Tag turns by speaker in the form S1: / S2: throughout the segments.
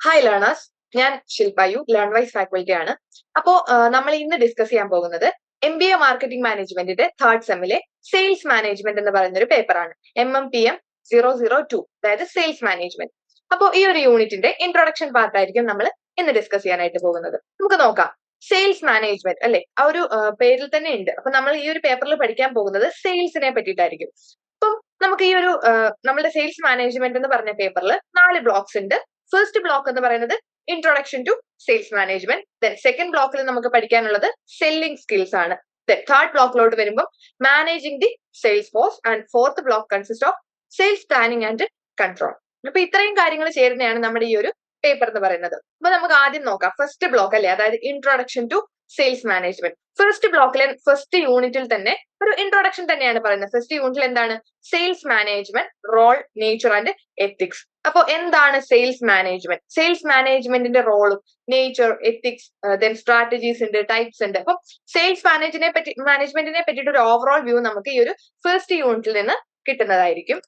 S1: Hi learners ഞാൻ ശില്പായു learn wise faculty ആണ്. അപ്പോ നമ്മൾ ഇന്ന് ഡിസ്കസ് ചെയ്യാൻ പോകുന്നത് എം ബി എ മാർക്കറ്റിംഗ് മാനേജ്മെന്റിന്റെ തേർഡ് സെമ്മിലെ സെയിൽസ് മാനേജ്മെന്റ് എന്ന് പറയുന്ന ഒരു പേപ്പറാണ് M M P M zero zero two അതായത് സെയിൽസ് മാനേജ്മെന്റ് അപ്പോൾ ഈ ഒരു യൂണിറ്റിന്റെ ഇൻട്രൊഡക്ഷൻ പാർട്ട് ആയിരിക്കും നമ്മൾ ഇന്ന് ഡിസ്കസ് ചെയ്യാനായിട്ട് പോകുന്നത്. നമുക്ക് നോക്കാം. സെയിൽസ് മാനേജ്മെന്റ് അല്ലെ? ആ ഒരു പേരിൽ തന്നെ ഉണ്ട്. അപ്പൊ നമ്മൾ ഈ ഒരു പേപ്പറിൽ പഠിക്കാൻ പോകുന്നത് സെയിൽസിനെ പറ്റിയിട്ടായിരിക്കും. അപ്പം നമുക്ക് ഈ ഒരു നമ്മുടെ സെയിൽസ് മാനേജ്മെന്റ് എന്ന് പറഞ്ഞ പേപ്പറിൽ നാല് ബ്ലോക്സ് ഉണ്ട്. ഫസ്റ്റ് ബ്ലോക്ക് എന്ന് പറയുന്നത് introduction to sales management then second ബ്ലോക്കിൽ നമുക്ക് പഠിക്കാനുള്ളത് സെല്ലിംഗ് സ്കിൽസ് ആണ്. ദെൻ തേർഡ് ബ്ലോക്കിലോട്ട് വരുമ്പോൾ managing the sales force and fourth block consist of sales planning and control അപ്പൊ ഇത്രയും കാര്യങ്ങൾ ചേരുന്നതാണ് നമ്മുടെ ഈ ഒരു പേപ്പർ എന്ന് പറയുന്നത്. അപ്പൊ നമുക്ക് ആദ്യം നോക്കാം. ഫസ്റ്റ് ബ്ലോക്ക് അല്ലേ? അതായത് introduction to sales management first ബ്ലോക്കിലെ ഫസ്റ്റ് യൂണിറ്റിൽ തന്നെ ഒരു ഇൻട്രൊഡക്ഷൻ തന്നെയാണ് പറയുന്നത്. ഫസ്റ്റ് യൂണിറ്റിൽ എന്താണ്? Sales management role nature and ethics അപ്പൊ എന്താണ് സെയിൽസ് മാനേജ്മെന്റ് സെയിൽസ് മാനേജ്മെന്റിന്റെ റോളും നേച്ചർ എത്തിക്സ് ദെൻ സ്ട്രാറ്റജീസ് ഉണ്ട് ടൈപ്സ് ഉണ്ട്. അപ്പൊ സെയിൽസ് മാനേജിനെ പറ്റി മാനേജ്മെന്റിനെ പറ്റിയിട്ട് ഒരു ഓവറോൾ വ്യൂ നമുക്ക് ഈ ഒരു ഫസ്റ്റ് യൂണിറ്റിൽ നിന്ന് കിട്ടുന്നതായിരിക്കും.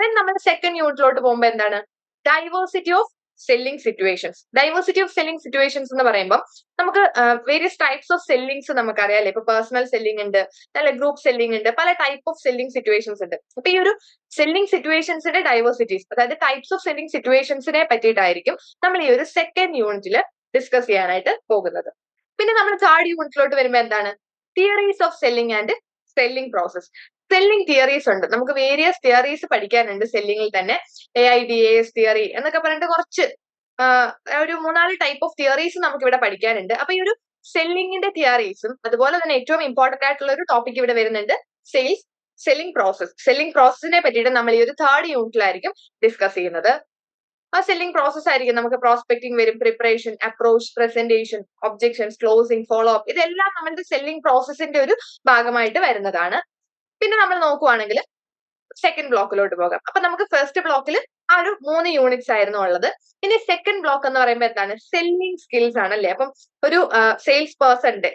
S1: ദെൻ നമ്മൾ സെക്കൻഡ് യൂണിറ്റിലോട്ട് പോകുമ്പോൾ എന്താണ്? Diversity of selling situations diversity of selling situations എന്ന് പറയുമ്പോൾ നമുക്ക് വേരിയസ് ടൈപ്സ് ഓഫ് സെല്ലിങ്സ് നമുക്ക് അല്ലെ? ഇപ്പൊ പേഴ്സണൽ സെല്ലിംഗ് ഉണ്ട് അല്ലെ ഗ്രൂപ്പ് സെല്ലിംഗ് ഉണ്ട് പല ടൈപ്പ് ഓഫ് സെല്ലിംഗ് സിറ്റുവേഷൻസ് ഉണ്ട്. അപ്പൊ ഈ ഒരു സെല്ലിംഗ് സിറ്റുവേഷൻസിന്റെ ഡൈവേഴ്സിറ്റീസ് അതായത് ടൈപ്സ് ഓഫ് സെല്ലിംഗ് സിറ്റുവേഷൻസിനെ പറ്റിയിട്ടായിരിക്കും നമ്മൾ ഈ ഒരു സെക്കൻഡ് യൂണിറ്റിൽ ഡിസ്കസ് ചെയ്യാനായിട്ട് പോകുന്നത്. പിന്നെ നമ്മൾ തേർഡ് യൂണിറ്റിലോട്ട് വരുമ്പോൾ എന്താണ്? Theories of selling and selling process selling theories ഉണ്ട്. നമുക്ക് വേരിയസ് തിയറീസ് പഠിക്കാനുണ്ട് സെല്ലിംഗിൽ തന്നെ. A I D S theory എന്നൊക്കെ പറഞ്ഞിട്ട് കുറച്ച് ഒരു മൂന്നാൽ ടൈപ്പ് ഓഫ് തിയറീസ് നമുക്ക് ഇവിടെ പഠിക്കാനുണ്ട്. അപ്പൊ ഈ ഒരു സെല്ലിങ്ങിന്റെ തിയറീസും അതുപോലെ തന്നെ ഏറ്റവും ഇമ്പോർട്ടന്റ് ആയിട്ടുള്ള ഒരു ടോപ്പിക് ഇവിടെ വരുന്നുണ്ട് സെയിൽസ് സെല്ലിംഗ് പ്രോസസ് സെല്ലിംഗ് പ്രോസസ്സിനെ പറ്റിയിട്ട് നമ്മൾ ഈ ഒരു തേർഡ് യൂണിറ്റിലായിരിക്കും ഡിസ്കസ് ചെയ്യുന്നത്. ആ സെല്ലിംഗ് പ്രോസസ് ആയിരിക്കും നമുക്ക് പ്രോസ്പെക്ടിങ് വരും preparation approach presentation objections closing follow up ഇതെല്ലാം നമ്മളുടെ സെല്ലിംഗ് പ്രോസസ്സിന്റെ ഒരു ഭാഗമായിട്ട് വരുന്നതാണ്. പിന്നെ നമ്മൾ നോക്കുവാണെങ്കിൽ സെക്കൻഡ് ബ്ലോക്കിലോട്ട് പോകാം. അപ്പൊ നമുക്ക് ഫസ്റ്റ് ബ്ലോക്കിൽ ആ ഒരു മൂന്ന് യൂണിറ്റ്സ് ആയിരുന്നു ഉള്ളത്. ഇനി സെക്കൻഡ് ബ്ലോക്ക് എന്ന് പറയുമ്പോൾ എന്താണ്? സെല്ലിംഗ് സ്കിൽസ് ആണല്ലേ? അപ്പം ഒരു സെയിൽസ് പേഴ്സണിന്റെ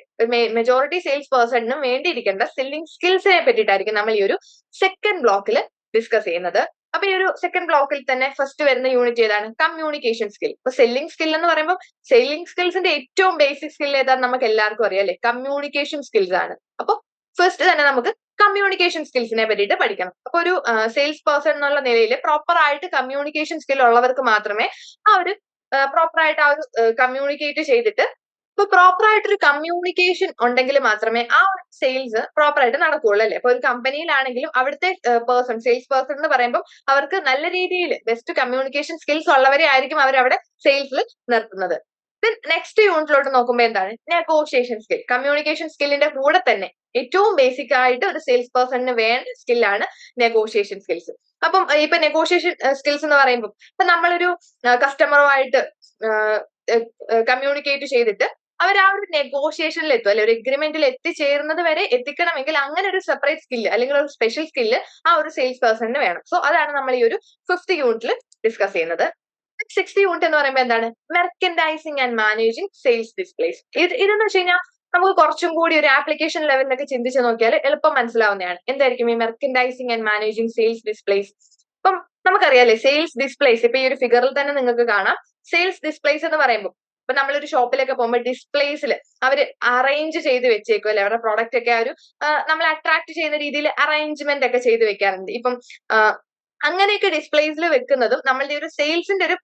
S1: മെജോറിറ്റി സെയിൽസ് പേഴ്സണിനും വേണ്ടിയിരിക്കേണ്ട സെല്ലിംഗ് സ്കിൽസിനെ പറ്റിയിട്ടായിരിക്കും നമ്മൾ ഈ ഒരു സെക്കൻഡ് ബ്ലോക്കിൽ ഡിസ്കസ് ചെയ്യുന്നത്. അപ്പൊ ഈ ഒരു സെക്കൻഡ് ബ്ലോക്കിൽ തന്നെ ഫസ്റ്റ് വരുന്ന യൂണിറ്റ് ഏതാണ്? കമ്മ്യൂണിക്കേഷൻ സ്കിൽ ഇപ്പൊ സെല്ലിംഗ് സ്കിൽ എന്ന് പറയുമ്പോൾ സെല്ലിംഗ് സ്കിൽസിന്റെ ഏറ്റവും ബേസിക് സ്കിൽ ഏതാണ് നമുക്ക് എല്ലാവർക്കും അറിയാം അല്ലെ? കമ്മ്യൂണിക്കേഷൻ സ്കിൽസ് ആണ്. അപ്പൊ ഫസ്റ്റ് തന്നെ നമുക്ക് കമ്മ്യൂണിക്കേഷൻ സ്കിൽസിനെ പറ്റിയിട്ട് പഠിക്കണം. അപ്പൊ ഒരു സെയിൽസ് പേഴ്സൺ എന്നുള്ള നിലയിൽ പ്രോപ്പർ ആയിട്ട് കമ്മ്യൂണിക്കേഷൻ സ്കിൽ ഉള്ളവർക്ക് മാത്രമേ ആ ഒരു പ്രോപ്പർ ആയിട്ട് ആ ഒരു കമ്മ്യൂണിക്കേറ്റ് ചെയ്തിട്ട് ഇപ്പൊ പ്രോപ്പർ ആയിട്ടൊരു കമ്മ്യൂണിക്കേഷൻ ഉണ്ടെങ്കിൽ മാത്രമേ ആ ഒരു സെയിൽസ് പ്രോപ്പർ ആയിട്ട് നടക്കുകയുള്ളൂ അല്ലെ? ഇപ്പൊ ഒരു കമ്പനിയിലാണെങ്കിലും അവിടുത്തെ പേഴ്സൺ സെയിൽസ് പേഴ്സൺ എന്ന് പറയുമ്പോൾ അവർക്ക് നല്ല രീതിയിൽ ബെസ്റ്റ് കമ്മ്യൂണിക്കേഷൻ സ്കിൽസ് ഉള്ളവരെ ആയിരിക്കും അവർ അവിടെ സെയിൽസിൽ നിർത്തുന്നത് നെക്സ്റ്റ് യൂണിറ്റിലോട്ട് നോക്കുമ്പോൾ എന്താണ്? നെഗോഷിയേഷൻ സ്കിൽ കമ്മ്യൂണിക്കേഷൻ സ്കില്ലിന്റെ കൂടെ തന്നെ ഏറ്റവും ബേസിക് ആയിട്ട് ഒരു സെയിൽസ് പേഴ്സണിന് വേണ്ട സ്കില്ലാണ് നെഗോഷിയേഷൻ സ്കിൽസ് അപ്പം ഇപ്പൊ നെഗോഷിയേഷൻ സ്കിൽസ് എന്ന് പറയുമ്പോൾ ഇപ്പൊ നമ്മളൊരു കസ്റ്റമറുമായിട്ട് കമ്മ്യൂണിക്കേറ്റ് ചെയ്തിട്ട് അവർ ആ ഒരു നെഗോഷിയേഷനിൽ എത്തും അല്ലെ ഒരു എഗ്രിമെന്റിൽ എത്തിച്ചേരുന്നത് വരെ എത്തിക്കണമെങ്കിൽ അങ്ങനെ ഒരു സെപ്പറേറ്റ് സ്കില്ല് അല്ലെങ്കിൽ ഒരു സ്പെഷ്യൽ സ്കില്ല് ആ ഒരു സെയിൽസ് പേഴ്സണിന് വേണം. സോ അതാണ് നമ്മൾ ഈ ഒരു ഫിഫ്ത് യൂണിറ്റിൽ ഡിസ്കസ് ചെയ്യുന്നത്. സിക്സ്ത് യൂണിറ്റ് എന്ന് പറയുമ്പോൾ എന്താണ്? Merchandising and managing sales displays ഇത് ഇതെന്ന് വെച്ച് കഴിഞ്ഞാൽ നമുക്ക് കുറച്ചും കൂടി ഒരു ആപ്ലിക്കേഷൻ ലെവലിലൊക്കെ ചിന്തിച്ച് നോക്കിയാൽ എളുപ്പം മനസ്സിലാവുന്നതാണ്. എന്തായിരിക്കും ഈ merchandising and managing sales displays ഇപ്പം നമുക്കറിയാലേ സെയിൽസ് ഡിസ്പ്ലേസ് ഇപ്പൊ ഈ ഒരു ഫിഗറിൽ തന്നെ നിങ്ങൾക്ക് കാണാം. സെയിൽസ് ഡിസ്പ്ലേസ് എന്ന് പറയുമ്പോൾ ഇപ്പൊ നമ്മളൊരു ഷോപ്പിലൊക്കെ പോകുമ്പോൾ ഡിസ്പ്ലേസിൽ അവർ അറേഞ്ച് ചെയ്ത് വെച്ചേക്കും അല്ലെ? അവരുടെ പ്രോഡക്റ്റ് ഒക്കെ ആ ഒരു നമ്മൾ അട്രാക്ട് ചെയ്യുന്ന രീതിയിൽ അറേഞ്ച്മെന്റ് ഒക്കെ ചെയ്ത് വെക്കാറുണ്ട്. ഇപ്പം അങ്ങനെയൊക്കെ ഡിസ്പ്ലേസിൽ വെക്കുന്നതും നമ്മളുടെ ഒരു സെയിൽസിന്റെ ഒരു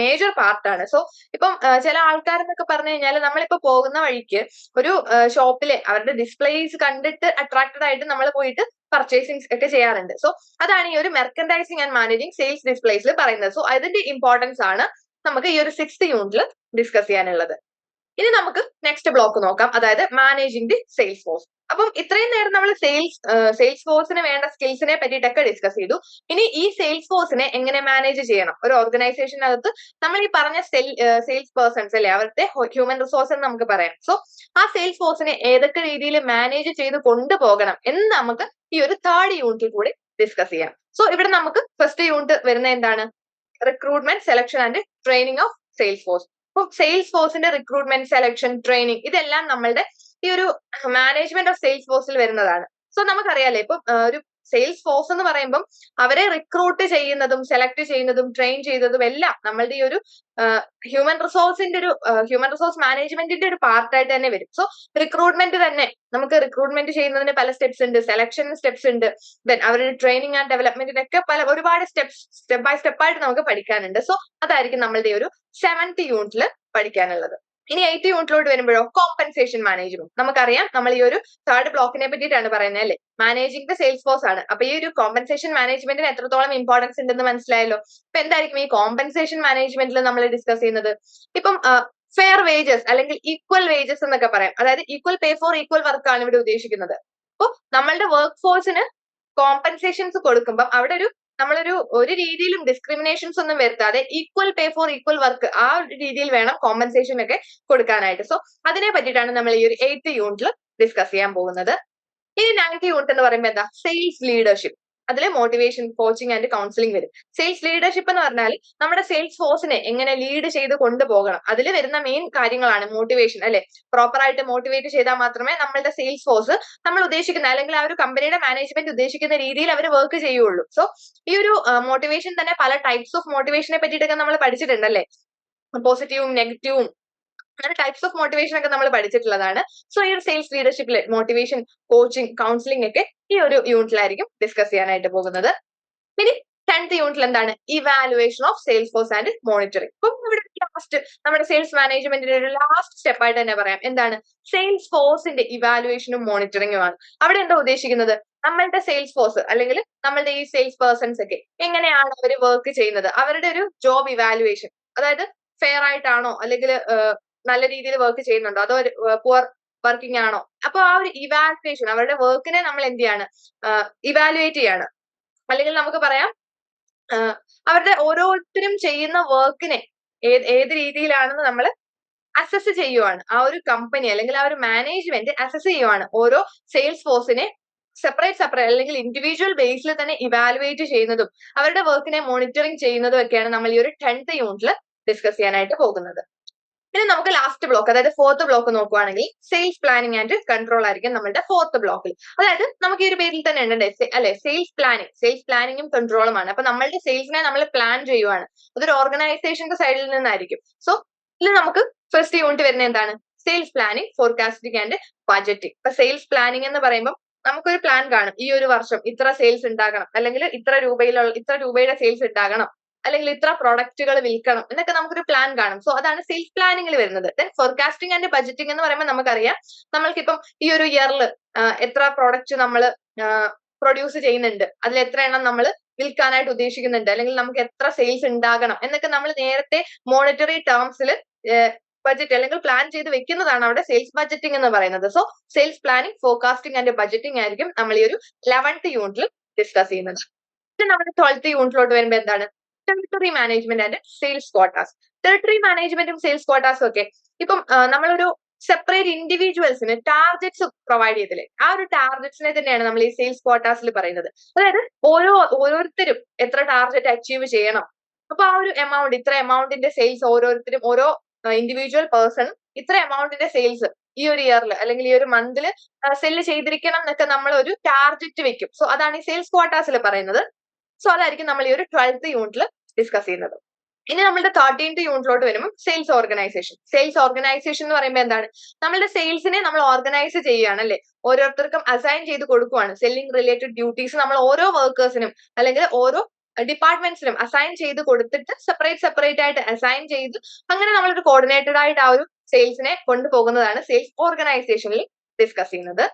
S1: മേജർ പാർട്ടാണ് സോ ഇപ്പം ചില ആൾക്കാരെന്നൊക്കെ പറഞ്ഞു കഴിഞ്ഞാൽ നമ്മളിപ്പോ പോകുന്ന വഴിക്ക് ഒരു ഷോപ്പിലെ അവരുടെ ഡിസ്പ്ലേസ് കണ്ടിട്ട് അട്രാക്റ്റഡ് ആയിട്ട് നമ്മൾ പോയിട്ട് പർച്ചേസിങ് ഒക്കെ ചെയ്യാറുണ്ട്. സോ അതാണ് ഈ ഒരു മെർക്കൻഡൈസിങ് ആൻഡ് മാനേജിങ് സെയിൽസ് ഡിസ്പ്ലേസിൽ പറയുന്നത്. സോ അതിന്റെ ഇമ്പോർട്ടൻസ് ആണ് നമുക്ക് ഈ ഒരു സിക്സ്ത് യൂണിറ്റിൽ ഡിസ്കസ് ചെയ്യാനുള്ളത്. ഇനി നമുക്ക് നെക്സ്റ്റ് ബ്ലോക്ക് നോക്കാം. അതായത് മാനേജിംഗ് ദി സെയിൽസ് ഫോഴ്സ് അപ്പം ഇത്രയും നേരം നമ്മൾ സെയിൽസ് സെയിൽസ് ഫോഴ്സിന് വേണ്ട സ്കിൽസിനെ പറ്റിയിട്ടൊക്കെ ഡിസ്കസ് ചെയ്തു. ഇനി ഈ സെയിൽസ് ഫോഴ്സിനെ എങ്ങനെ മാനേജ് ചെയ്യണം? ഒരു ഓർഗനൈസേഷനകത്ത് നമ്മൾ ഈ പറഞ്ഞ സെയിൽസ് പേഴ്സൺസ് അല്ലെ അവരുടെ ഹ്യൂമൻ റിസോഴ്സ് എന്ന് നമുക്ക് പറയാം. സോ ആ സെയിൽസ് ഫോഴ്സിനെ ഏതൊക്കെ രീതിയിൽ മാനേജ് ചെയ്ത് കൊണ്ടുപോകണം എന്ന് നമുക്ക് ഈ ഒരു തേർഡ് യൂണിറ്റിൽ കൂടി ഡിസ്കസ് ചെയ്യാം. സോ ഇവിടെ നമുക്ക് ഫസ്റ്റ് യൂണിറ്റ് വരുന്ന എന്താണ്? Recruitment selection and training of sales force അപ്പൊ സെയിൽസ് ഫോഴ്സിന്റെ റിക്രൂട്ട്മെന്റ് സെലക്ഷൻ ട്രെയിനിങ് ഇതെല്ലാം നമ്മളുടെ ഈ ഒരു മാനേജ്മെന്റ് ഓഫ് സെയിൽസ് ഫോഴ്സിൽ വരുന്നതാണ്. സോ നമുക്കറിയാലേ ഇപ്പൊ ഒരു സെയിൽസ് ഫോഴ്സ് എന്ന് പറയുമ്പം അവരെ റിക്രൂട്ട് ചെയ്യുന്നതും സെലക്ട് ചെയ്യുന്നതും ട്രെയിൻ ചെയ്യുന്നതും എല്ലാം നമ്മളുടെ ഈ ഒരു ഹ്യൂമൻ റിസോഴ്സിന്റെ ഒരു ഹ്യൂമൻ റിസോഴ്സ് മാനേജ്മെന്റിന്റെ ഒരു പാർട്ടായിട്ട് തന്നെ വരും. സോ റിക്രൂട്ട്മെന്റ് തന്നെ നമുക്ക് റിക്രൂട്ട്മെന്റ് ചെയ്യുന്നതിന് പല സ്റ്റെപ്സ് ഉണ്ട്. സെലക്ഷൻ സ്റ്റെപ്സ് ഉണ്ട്. ദെൻ അവരുടെ ട്രെയിനിങ് ആൻഡ് ഡെവലപ്മെന്റിനൊക്കെ പല ഒരുപാട് സ്റ്റെപ്സ് സ്റ്റെപ്പ് ബൈ സ്റ്റെപ്പ് ആയിട്ട് നമുക്ക് പഠിക്കാനുണ്ട്. സോ അതായിരിക്കും നമ്മളുടെ ഒരു സെവൻത് യൂണിറ്റിൽ പഠിക്കാനുള്ളത്. ഇനി എയ്ത്ത് യൂണിറ്റിലോട്ട് വരുമ്പോഴോ? കോമ്പൻസേഷൻ മാനേജ്മെന്റ് നമുക്കറിയാം നമ്മൾ ഈ ഒരു തേർഡ് ബ്ലോക്കിനെ പറ്റിയിട്ടാണ് പറയുന്നത് അല്ലേ? മാനേജിങ് ദ സെയിൽസ് ഫോഴ്സ് ആണ്. അപ്പൊ ഈ ഒരു കോമ്പൻസേഷൻ മാനേജ്മെന്റിന് എത്രത്തോളം ഇമ്പോർട്ടൻസ് ഉണ്ടെന്ന് മനസ്സിലായല്ലോ? ഇപ്പൊ എന്തായിരിക്കും ഈ കോമ്പൻസേഷൻ മാനേജ്മെന്റിൽ നമ്മൾ ഡിസ്കസ് ചെയ്യുന്നത്? ഇപ്പം ഫെയർ വേജസ് അല്ലെങ്കിൽ ഈക്വൽ വേജസ് എന്നൊക്കെ പറയാം. അതായത് equal pay for equal work ആണ് ഇവിടെ ഉദ്ദേശിക്കുന്നത്. അപ്പൊ നമ്മളുടെ വർക്ക് ഫോഴ്സിന് കോമ്പൻസേഷൻസ് കൊടുക്കുമ്പോൾ അവിടെ ഒരു നമ്മളൊരു ഒരു രീതിയിലും ഡിസ്ക്രിമിനേഷൻസ് ഒന്നും വരുത്താതെ equal pay for equal work ആ ഒരു രീതിയിൽ വേണം കോമ്പൻസേഷൻ ഒക്കെ കൊടുക്കാനായിട്ട്. സോ അതിനെ പറ്റിയിട്ടാണ് നമ്മൾ ഈ ഒരു എയ്ത്ത് യൂണിറ്റിൽ ഡിസ്കസ് ചെയ്യാൻ പോകുന്നത്. ഇനി നയൻത് യൂണിറ്റ് എന്ന് പറയുമ്പോൾ എന്താ? സെയിൽസ് ലീഡർഷിപ്പ് അതിൽ മോട്ടിവേഷൻ കോച്ചിങ് ആൻഡ് കൗൺസിലിംഗ് വരും. സെയിൽസ് ലീഡർഷിപ്പ് എന്ന് പറഞ്ഞാൽ നമ്മുടെ സെയിൽസ് ഫോഴ്സിനെ എങ്ങനെ ലീഡ് ചെയ്ത് കൊണ്ടുപോകണം അതിൽ വരുന്ന മെയിൻ കാര്യങ്ങളാണ് മോട്ടിവേഷൻ അല്ലെ? പ്രോപ്പർ ആയിട്ട് മോട്ടിവേറ്റ് ചെയ്താൽ മാത്രമേ നമ്മളുടെ സെയിൽസ് ഫോഴ്സ് നമ്മൾ ഉദ്ദേശിക്കുന്ന അല്ലെങ്കിൽ ആ ഒരു കമ്പനിയുടെ മാനേജ്മെന്റ് ഉദ്ദേശിക്കുന്ന രീതിയിൽ അവർ വർക്ക് ചെയ്യുള്ളൂ. സോ ഈ ഒരു മോട്ടിവേഷൻ തന്നെ പല ടൈപ്സ് ഓഫ് മോട്ടിവേഷനെ പറ്റിയിട്ടൊക്കെ നമ്മൾ പഠിച്ചിട്ടുണ്ടല്ലേ പോസിറ്റീവും നെഗറ്റീവും അങ്ങനെ ടൈപ്സ് ഓഫ് മോട്ടിവേഷൻ ഒക്കെ നമ്മൾ പഠിച്ചിട്ടുള്ളതാണ്. സോ ഈ ഒരു സെയിൽസ് ലീഡർഷിപ്പിൽ മോട്ടിവേഷൻ കോച്ചിങ് കൗൺസിലിംഗ് ഒക്കെ ഈ ഒരു യൂണിറ്റിലായിരിക്കും ഡിസ്കസ് ചെയ്യാനായിട്ട് പോകുന്നത്. ഇനി ടെൻത്ത് യൂണിറ്റിൽ എന്താണ്? Evaluation of sales force and monitoring ഇപ്പം ഇവിടെ ലാസ്റ്റ് നമ്മുടെ സെയിൽസ് മാനേജ്മെന്റിന്റെ ഒരു ലാസ്റ്റ് സ്റ്റെപ്പ് ആയിട്ട് തന്നെ പറയാം. എന്താണ്? സെയിൽസ് ഫോഴ്സിന്റെ ഇവാലുവേഷനും മോണിറ്ററിംഗും ആണ്. അവിടെ എന്താ ഉദ്ദേശിക്കുന്നത്? നമ്മളുടെ സെയിൽസ് ഫോഴ്സ് അല്ലെങ്കിൽ നമ്മളുടെ ഈ സെയിൽസ് പേഴ്സൺസ് ഒക്കെ എങ്ങനെയാണ് അവർ വർക്ക് ചെയ്യുന്നത്? അവരുടെ ഒരു ജോബ് ഇവാലുവേഷൻ അതായത് ഫെയർ ആയിട്ടാണോ? അല്ലെങ്കിൽ നല്ല രീതിയിൽ വർക്ക് ചെയ്യുന്നുണ്ടോ? അതോ പുവർ വർക്കിംഗ് ആണോ? അപ്പൊ ആ ഒരു ഇവാലുവേഷൻ അവരുടെ വർക്കിനെ നമ്മൾ എന്ത് ചെയ്യാണ്? ഇവാലുവേറ്റ് ചെയ്യാണ്. അല്ലെങ്കിൽ നമുക്ക് പറയാം അവരുടെ ഓരോരുത്തരും ചെയ്യുന്ന വർക്കിനെ ഏത് ഏത് രീതിയിലാണെന്ന് നമ്മൾ അസസ് ചെയ്യുവാണ്. ആ ഒരു കമ്പനി അല്ലെങ്കിൽ ആ ഒരു മാനേജ്മെന്റ് അസസ് ചെയ്യുവാണ്. ഓരോ സെയിൽസ് ഫോഴ്സിനെ സെപ്പറേറ്റ് സെപ്പറേറ്റ് അല്ലെങ്കിൽ ഇൻഡിവിജ്വൽ ബേസിൽ തന്നെ ഇവാലുവേറ്റ് ചെയ്യുന്നതും അവരുടെ വർക്കിനെ മോണിറ്ററിംഗ് ചെയ്യുന്നതും ഒക്കെയാണ് നമ്മൾ ഈ ഒരു ടെൻത്ത് യൂണിറ്റിൽ ഡിസ്കസ് ചെയ്യാനായിട്ട് പോകുന്നത്. ഇനി നമുക്ക് ലാസ്റ്റ് ബ്ലോക്ക് അതായത് ഫോർത്ത് ബ്ലോക്ക് നോക്കുവാണെങ്കിൽ സെയിൽസ് പ്ലാനിങ് ആൻഡ് കൺട്രോൾ ആയിരിക്കും നമ്മുടെ ഫോർത്ത് ബ്ലോക്കിൽ അതായത് നമുക്ക് ഈ ഒരു പേരിൽ തന്നെ ഉണ്ട് അല്ലെ സെയിൽസ് പ്ലാനിങ് സെയിൽസ് പ്ലാനിങ്ങും കൺട്രോളും ആണ്. അപ്പൊ നമ്മളുടെ സെയിൽസിനെ നമ്മൾ പ്ലാൻ ചെയ്യുവാണ്. അതൊരു ഓർഗനൈസേഷന്റെ സൈഡിൽ നിന്നായിരിക്കും. സോ ഇതിൽ നമുക്ക് ഫസ്റ്റ് യൂണിറ്റ് വരുന്നത് എന്താണ്? Sales planning forecasting and budgeting ഇപ്പൊ സെയിൽസ് പ്ലാനിങ് എന്ന് പറയുമ്പോൾ നമുക്കൊരു പ്ലാൻ കാണും. ഈ ഒരു വർഷം ഇത്ര സെയിൽസ് ഉണ്ടാകണം. അല്ലെങ്കിൽ ഇത്ര രൂപയിലുള്ള ഇത്ര രൂപയുടെ സെയിൽസ് ഉണ്ടാകണം. അല്ലെങ്കിൽ ഇത്ര പ്രൊഡക്റ്റുകൾ വിൽക്കണം എന്നൊക്കെ നമുക്കൊരു പ്ലാൻ കാണും. സോ അതാണ് സെയിൽസ് പ്ലാനിങ്ങിൽ വരുന്നത്. ദെൻ ഫോർകാസ്റ്റിംഗ് ആൻഡ് ബജറ്റിംഗ് എന്ന് പറയുമ്പോൾ നമുക്കറിയാം നമ്മൾക്കിപ്പം ഈ ഒരു ഇയറിൽ എത്ര പ്രോഡക്റ്റ് നമ്മൾ പ്രൊഡ്യൂസ് ചെയ്യുന്നുണ്ട്. അതിൽ എത്ര എണ്ണം നമ്മൾ വിൽക്കാനായിട്ട് ഉദ്ദേശിക്കുന്നുണ്ട്. അല്ലെങ്കിൽ നമുക്ക് എത്ര സെയിൽസ് ഉണ്ടാകണം എന്നൊക്കെ നമ്മൾ നേരത്തെ മോണിറ്ററി ടേംസിൽ ബജറ്റ് അല്ലെങ്കിൽ പ്ലാൻ ചെയ്ത് വെക്കുന്നതാണ് അവിടെ സെയിൽസ് ബജറ്റിംഗ് എന്ന് പറയുന്നത്. So sales planning forecasting and budgeting ആയിരിക്കും നമ്മൾ ഈ ഒരു ലെവൻത്ത് യൂണിറ്റിൽ ഡിസ്കസ് ചെയ്യുന്നത്. നമ്മുടെ ട്വൽത്ത് യൂണിറ്റിലോട്ട് വരുമ്പോൾ എന്താണ്? Territory management and sales quarters territory മാനേജ്മെന്റും സെയിൽസ് ക്വാർട്ടേഴ്സും ഒക്കെ. ഇപ്പം നമ്മളൊരു സെപ്പറേറ്റ് ഇൻഡിവിജ്വൽസിന് ടാർഗറ്റ്സ് പ്രൊവൈഡ് ചെയ്തില്ലേ? ആ ഒരു ടാർഗറ്റ്സിനെ തന്നെയാണ് നമ്മൾ ഈ സെയിൽസ് ക്വാർട്ടേഴ്സിൽ പറയുന്നത്. അതായത് ഓരോ ഓരോരുത്തരും എത്ര ടാർഗറ്റ് അച്ചീവ് ചെയ്യണം. അപ്പൊ ആ ഒരു എമൗണ്ട് ഇത്ര എമൗണ്ടിന്റെ സെയിൽസ് ഓരോരുത്തരും ഓരോ ഇൻഡിവിജ്വൽ പേഴ്സൺ ഇത്ര എമൗണ്ടിന്റെ സെയിൽസ് ഈ ഒരു ഇയറിൽ അല്ലെങ്കിൽ ഈ ഒരു മന്തിൽ സെല്ല് ചെയ്തിരിക്കണം എന്നൊക്കെ നമ്മൾ ഒരു ടാർഗറ്റ് വെക്കും. സോ അതാണ് ഈ സെയിൽസ് ക്വാർട്ടേഴ്സിൽ പറയുന്നത്. സോ അതായിരിക്കും നമ്മൾ ഈ ഒരു ട്വൽത്ത് യൂണിറ്റിൽ ഡിസ്കസ് ചെയ്യുന്നത്. ഇനി നമ്മളുടെ തേർട്ടീൻത് യൂണിറ്റിലോട്ട് വരുമ്പോൾ സെയിൽസ് ഓർഗനൈസേഷൻ സെയിൽസ് ഓർഗനൈസേഷൻ എന്ന് പറയുമ്പോൾ എന്താണ്? നമ്മളുടെ സെയിൽസിനെ നമ്മൾ ഓർഗനൈസ് ചെയ്യുകയാണ് അല്ലെ? ഓരോരുത്തർക്കും അസൈൻ ചെയ്ത് കൊടുക്കുവാണ്. സെല്ലിംഗ് റിലേറ്റഡ് ഡ്യൂട്ടീസ് നമ്മൾ ഓരോ വർക്കേഴ്സിനും അല്ലെങ്കിൽ ഓരോ ഡിപ്പാർട്ട്മെന്റ്സിനും അസൈൻ ചെയ്ത് കൊടുത്തിട്ട് സെപ്പറേറ്റ് സെപ്പറേറ്റ് ആയിട്ട് അസൈൻ ചെയ്ത് അങ്ങനെ നമ്മളൊരു കോർഡിനേറ്റഡ് ആയിട്ട് ആ ഒരു സെയിൽസിനെ കൊണ്ടുപോകുന്നതാണ് സെയിൽസ് ഓർഗനൈസേഷനിൽ ഡിസ്കസ് ചെയ്യുന്നത്.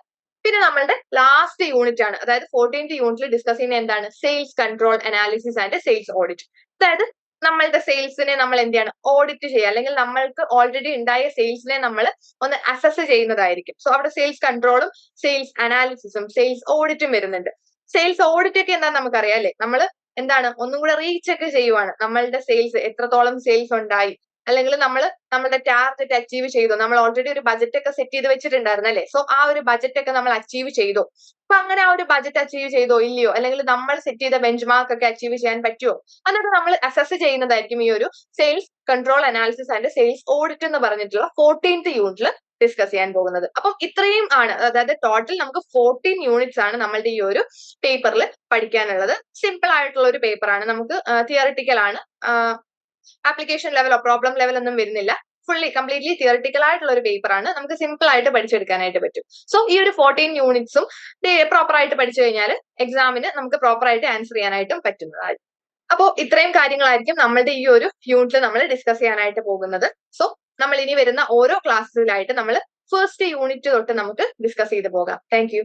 S1: പിന്നെ നമ്മളുടെ ലാസ്റ്റ് യൂണിറ്റ് ആണ്. അതായത് ഫോർട്ടീൻത് യൂണിറ്റിൽ ഡിസ്കസ് ചെയ്യുന്ന എന്താണ്? Sales control analysis and sales audit അതായത് നമ്മളുടെ സെയിൽസിനെ നമ്മൾ എന്താണ് ഓഡിറ്റ് ചെയ്യുക. അല്ലെങ്കിൽ നമ്മൾക്ക് ഓൾറെഡി ഉണ്ടായ സെയിൽസിനെ നമ്മൾ ഒന്ന് അസസ് ചെയ്യുന്നതായിരിക്കും. സോ അവിടെ സെയിൽസ് കൺട്രോളും സെയിൽസ് അനാലിസിസും സെയിൽസ് ഓഡിറ്റും വരുന്നുണ്ട്. സെയിൽസ് ഓഡിറ്റ് ഒക്കെ എന്താണെന്ന് നമുക്കറിയാം അല്ലെ? നമ്മൾ എന്താണ്? ഒന്നും കൂടെ റീചെക്ക് ചെയ്യുവാണ്. നമ്മളുടെ സെയിൽസ് എത്രത്തോളം സെയിൽസ് ഉണ്ടായി? അല്ലെങ്കിൽ നമ്മൾ നമ്മുടെ ടാർഗറ്റ് അച്ചീവ് ചെയ്തു. നമ്മൾ ഓൾറെഡി ഒരു ബജറ്റ് ഒക്കെ സെറ്റ് ചെയ്ത് വെച്ചിട്ടുണ്ടായിരുന്നു അല്ലേ? സോ ആ ഒരു ബജറ്റ് ഒക്കെ നമ്മൾ അച്ചീവ് ചെയ്തു. അപ്പൊ അങ്ങനെ ആ ഒരു ബജറ്റ് അച്ചീവ് ചെയ്തോ ഇല്ലയോ? അല്ലെങ്കിൽ നമ്മൾ സെറ്റ് ചെയ്ത ബെഞ്ച് മാർക്ക് ഒക്കെ അച്ചീവ് ചെയ്യാൻ പറ്റുമോ അതൊക്കെ നമ്മൾ അസസ് ചെയ്യുന്നതായിരിക്കും ഈ ഒരു sales control analysis and sales audit എന്ന് പറഞ്ഞിട്ടുള്ള ഫോർട്ടീൻത് യൂണിറ്റിൽ ഡിസ്കസ് ചെയ്യാൻ പോകുന്നത്. അപ്പം ഇത്രയും ആണ്. അതായത് ടോട്ടൽ നമുക്ക് ഫോർട്ടീൻ യൂണിറ്റ്സ് ആണ് നമ്മളുടെ ഈ ഒരു പേപ്പറിൽ പഠിക്കാനുള്ളത്. സിമ്പിൾ ആയിട്ടുള്ള ഒരു പേപ്പറാണ് നമുക്ക് തിയറിറ്റിക്കൽ ആണ്. ആപ്ലിക്കേഷൻ ലെവലോ പ്രോബ്ലം ലെവലൊന്നും വരുന്നില്ല. ഫുള്ളി കംപ്ലീറ്റ്ലി തിയറിറ്റിക്കൽ ആയിട്ടുള്ള ഒരു പേപ്പർ ആണ്. നമുക്ക് സിമ്പിൾ ആയിട്ട് പഠിച്ചെടുക്കാനായിട്ട് പറ്റും. സോ ഈ ഒരു ഫോർട്ടീൻ യൂണിറ്റ്സും പ്രോപ്പർ ആയിട്ട് പഠിച്ചു കഴിഞ്ഞാൽ എക്സാമിന് നമുക്ക് പ്രോപ്പർ ആയിട്ട് ആൻസർ ചെയ്യാനായിട്ടും പറ്റുന്നതായിരിക്കും അപ്പോൾ ഇത്രയും കാര്യങ്ങളായിരിക്കും നമ്മളുടെ ഈ ഒരു യൂണിറ്റിൽ നമ്മൾ ഡിസ്കസ് ചെയ്യാനായിട്ട് പോകുന്നത്. സോ നമ്മൾ ഇനി വരുന്ന ഓരോ ക്ലാസ്സിലായിട്ട് നമ്മൾ ഫസ്റ്റ് യൂണിറ്റ് തൊട്ട് നമുക്ക് ഡിസ്കസ് ചെയ്ത് പോകാം. താങ്ക്